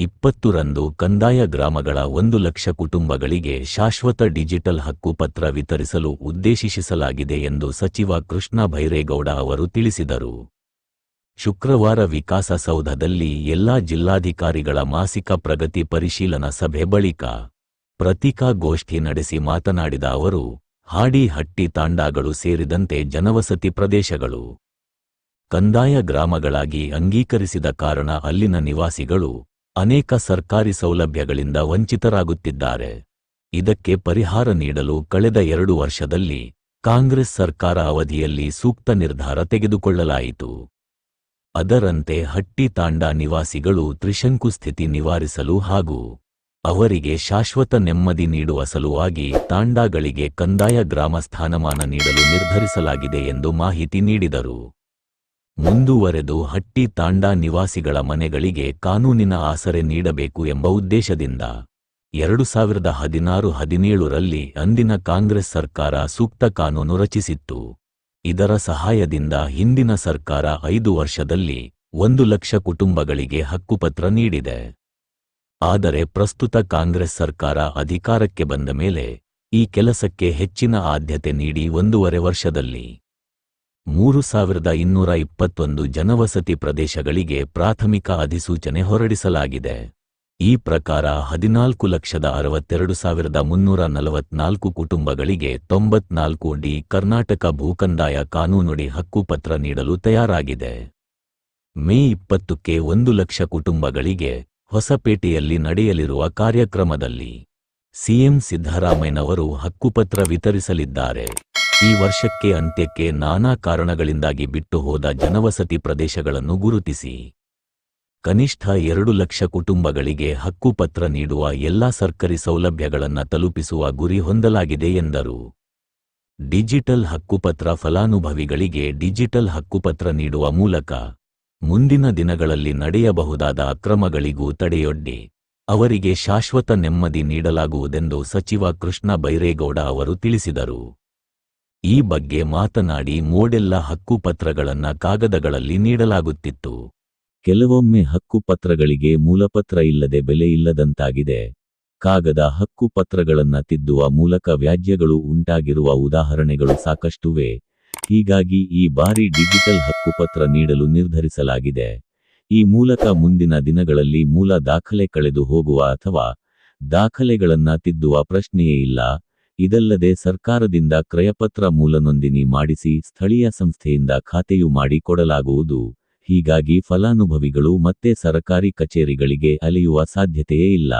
ಇಪ್ಪತ್ತರಂದು ಕಂದಾಯ ಗ್ರಾಮಗಳ ಒಂದು ಲಕ್ಷ ಕುಟುಂಬಗಳಿಗೆ ಶಾಶ್ವತ ಡಿಜಿಟಲ್ ಹಕ್ಕುಪತ್ರ ವಿತರಿಸಲು ಉದ್ದೇಶಿಸಲಾಗಿದೆ ಎಂದು ಸಚಿವ ಕೃಷ್ಣ ಭೈರೇಗೌಡ ಅವರು ತಿಳಿಸಿದರು. ಶುಕ್ರವಾರ ವಿಕಾಸಸೌಧದಲ್ಲಿ ಎಲ್ಲಾ ಜಿಲ್ಲಾಧಿಕಾರಿಗಳ ಮಾಸಿಕ ಪ್ರಗತಿ ಪರಿಶೀಲನಾ ಸಭೆ ಬಳಿಕ ಪ್ರತಿಕಾಗೋಷ್ಠಿ ನಡೆಸಿ ಮಾತನಾಡಿದ ಅವರು, ಹಾಡಿ ಹಟ್ಟಿ ತಾಂಡಾಗಳು ಸೇರಿದಂತೆ ಜನವಸತಿ ಪ್ರದೇಶಗಳು ಕಂದಾಯ ಗ್ರಾಮಗಳಾಗಿ ಅಂಗೀಕರಿಸಿದ ಕಾರಣ ಅಲ್ಲಿನ ನಿವಾಸಿಗಳು ಅನೇಕ ಸರ್ಕಾರಿ ಸೌಲಭ್ಯಗಳಿಂದ ವಂಚಿತರಾಗುತ್ತಿದ್ದಾರೆ. ಇದಕ್ಕೆ ಪರಿಹಾರ ನೀಡಲು ಕಳೆದ ಎರಡು ವರ್ಷದಲ್ಲಿ ಕಾಂಗ್ರೆಸ್ ಸರ್ಕಾರ ಅವಧಿಯಲ್ಲಿ ಸೂಕ್ತ ನಿರ್ಧಾರ ತೆಗೆದುಕೊಳ್ಳಲಾಯಿತು. ಅದರಂತೆ ಹಟ್ಟಿ ತಾಂಡ ನಿವಾಸಿಗಳು ತ್ರಿಶಂಕು ಸ್ಥಿತಿ ನಿವಾರಿಸಲು ಹಾಗೂ ಅವರಿಗೆ ಶಾಶ್ವತ ನೆಮ್ಮದಿ ನೀಡುವ ಸಲುವಾಗಿ ತಾಂಡಾಗಳಿಗೆ ಕಂದಾಯ ಗ್ರಾಮ ಸ್ಥಾನಮಾನ ನೀಡಲು ನಿರ್ಧರಿಸಲಾಗಿದೆ ಎಂದು ಮಾಹಿತಿ ನೀಡಿದರು. ಮುಂದುವರೆದು ಹಟ್ಟಿ ತಾಂಡಾ ನಿವಾಸಿಗಳ ಮನೆಗಳಿಗೆ ಕಾನೂನಿನ ಆಸರೆ ನೀಡಬೇಕು ಎಂಬ ಉದ್ದೇಶದಿಂದ ಎರಡು ಸಾವಿರದ ಹದಿನಾರು ಹದಿನೇಳರಲ್ಲಿ ಅಂದಿನ ಕಾಂಗ್ರೆಸ್ ಸರ್ಕಾರ ಸೂಕ್ತ ಕಾನೂನು ರಚಿಸಿತ್ತು. ಇದರ ಸಹಾಯದಿಂದ ಹಿಂದಿನ ಸರ್ಕಾರ ಐದು ವರ್ಷದಲ್ಲಿ ಒಂದು ಲಕ್ಷ ಕುಟುಂಬಗಳಿಗೆ ಹಕ್ಕುಪತ್ರ ನೀಡಿದೆ. ಆದರೆ ಪ್ರಸ್ತುತ ಕಾಂಗ್ರೆಸ್ ಸರ್ಕಾರ ಅಧಿಕಾರಕ್ಕೆ ಬಂದ ಮೇಲೆ ಈ ಕೆಲಸಕ್ಕೆ ಹೆಚ್ಚಿನ ಆದ್ಯತೆ ನೀಡಿ ಒಂದೂವರೆ ವರ್ಷದಲ್ಲಿ ಮೂರು ಸಾವಿರದ ಇನ್ನೂರ ಇಪ್ಪತ್ತೊಂದು ಜನವಸತಿ ಪ್ರದೇಶಗಳಿಗೆ ಪ್ರಾಥಮಿಕ ಅಧಿಸೂಚನೆ ಹೊರಡಿಸಲಾಗಿದೆ. ಈ ಪ್ರಕಾರ ಹದಿನಾಲ್ಕು ಲಕ್ಷದ ಅರವತ್ತೆರಡು ಸಾವಿರದ ಮುನ್ನೂರ ನಲವತ್ನಾಲ್ಕು ಕುಟುಂಬಗಳಿಗೆ ತೊಂಬತ್ನಾಲ್ಕು ಡಿ ಕರ್ನಾಟಕ ಭೂಕಂದಾಯ ಕಾನೂನುಡಿ ಹಕ್ಕುಪತ್ರ ನೀಡಲು ತಯಾರಾಗಿದೆ. ಮೇ ಇಪ್ಪತ್ತಕ್ಕೆ ಒಂದು ಲಕ್ಷ ಕುಟುಂಬಗಳಿಗೆ ಹೊಸಪೇಟೆಯಲ್ಲಿ ನಡೆಯಲಿರುವ ಕಾರ್ಯಕ್ರಮದಲ್ಲಿ ಸಿಎಂ ಸಿದ್ದರಾಮಯ್ಯನವರು ಹಕ್ಕುಪತ್ರ ವಿತರಿಸಲಿದ್ದಾರೆ. ಈ ವರ್ಷಕ್ಕೆ ಅಂತ್ಯಕ್ಕೆ ನಾನಾ ಕಾರಣಗಳಿಂದಾಗಿ ಬಿಟ್ಟು ಹೋದ ಜನವಸತಿ ಪ್ರದೇಶಗಳನ್ನು ಗುರುತಿಸಿ. ಕನಿಷ್ಠ ಎರಡು ಲಕ್ಷ ಕುಟುಂಬಗಳಿಗೆ ಹಕ್ಕುಪತ್ರ ನೀಡುವ ಎಲ್ಲಾ ಸರ್ಕಾರಿ ಸೌಲಭ್ಯಗಳನ್ನು ತಲುಪಿಸುವ ಗುರಿ ಹೊಂದಲಾಗಿದೆ ಎಂದರು. ಡಿಜಿಟಲ್ ಹಕ್ಕುಪತ್ರ ಫಲಾನುಭವಿಗಳಿಗೆ ಡಿಜಿಟಲ್ ಹಕ್ಕುಪತ್ರ ನೀಡುವ ಮೂಲಕ ಮುಂದಿನ ದಿನಗಳಲ್ಲಿ ನಡೆಯಬಹುದಾದ ಅಕ್ರಮಗಳಿಗೂ ತಡೆಯೊಡ್ಡಿ. ಅವರಿಗೆ ಶಾಶ್ವತ ನೆಮ್ಮದಿ ನೀಡಲಾಗುವುದೆಂದು ಸಚಿವ ಕೃಷ್ಣ ಬೈರೇಗೌಡ ಅವರು ತಿಳಿಸಿದರು. ಈ ಬಗ್ಗೆ ಮಾತನಾಡಿ ಮೋಡೆಲ್ಲ ಹಕ್ಕುಪತ್ರಗಳನ್ನ ಕಾಗದಗಳಲ್ಲಿ ನೀಡಲಾಗುತ್ತಿತ್ತು. ಕೆಲವೊಮ್ಮೆ ಹಕ್ಕುಪತ್ರಗಳಿಗೆ ಮೂಲಪತ್ರ ಇಲ್ಲದೆ ಬೆಲೆ ಇಲ್ಲದಂತಾಗಿದೆ. ಕಾಗದ ಹಕ್ಕುಪತ್ರಗಳನ್ನ ತಿದ್ದುವ ಮೂಲಕ ವ್ಯಾಜ್ಯಗಳು ಉಂಟಾಗಿರುವ ಉದಾಹರಣೆಗಳು ಸಾಕಷ್ಟುವೆ. ಹೀಗಾಗಿ ಈ ಬಾರಿ ಡಿಜಿಟಲ್ ಹಕ್ಕುಪತ್ರ ನೀಡಲು ನಿರ್ಧರಿಸಲಾಗಿದೆ. ಈ ಮೂಲಕ ಮುಂದಿನ ದಿನಗಳಲ್ಲಿ ಮೂಲ ದಾಖಲೆ ಕಳೆದು ಹೋಗುವ ಅಥವಾ ದಾಖಲೆಗಳನ್ನ ತಿದ್ದುವ ಪ್ರಶ್ನೆಯೇ ಇಲ್ಲ. ಇದಲ್ಲದೆ ಸರ್ಕಾರದಿಂದ ಕ್ರಯಪತ್ರ ಮೂಲನೊಂದಿನಿ ಮಾಡಿಸಿ ಸ್ಥಳೀಯ ಸಂಸ್ಥೆಯಿಂದ ಖಾತೆಯು ಮಾಡಿಕೊಡಲಾಗುವುದು. ಹೀಗಾಗಿ ಫಲಾನುಭವಿಗಳು ಮತ್ತೆ ಸರಕಾರಿ ಕಚೇರಿಗಳಿಗೆ ಅಲೆಯುವ ಸಾಧ್ಯತೆಯೇ ಇಲ್ಲ.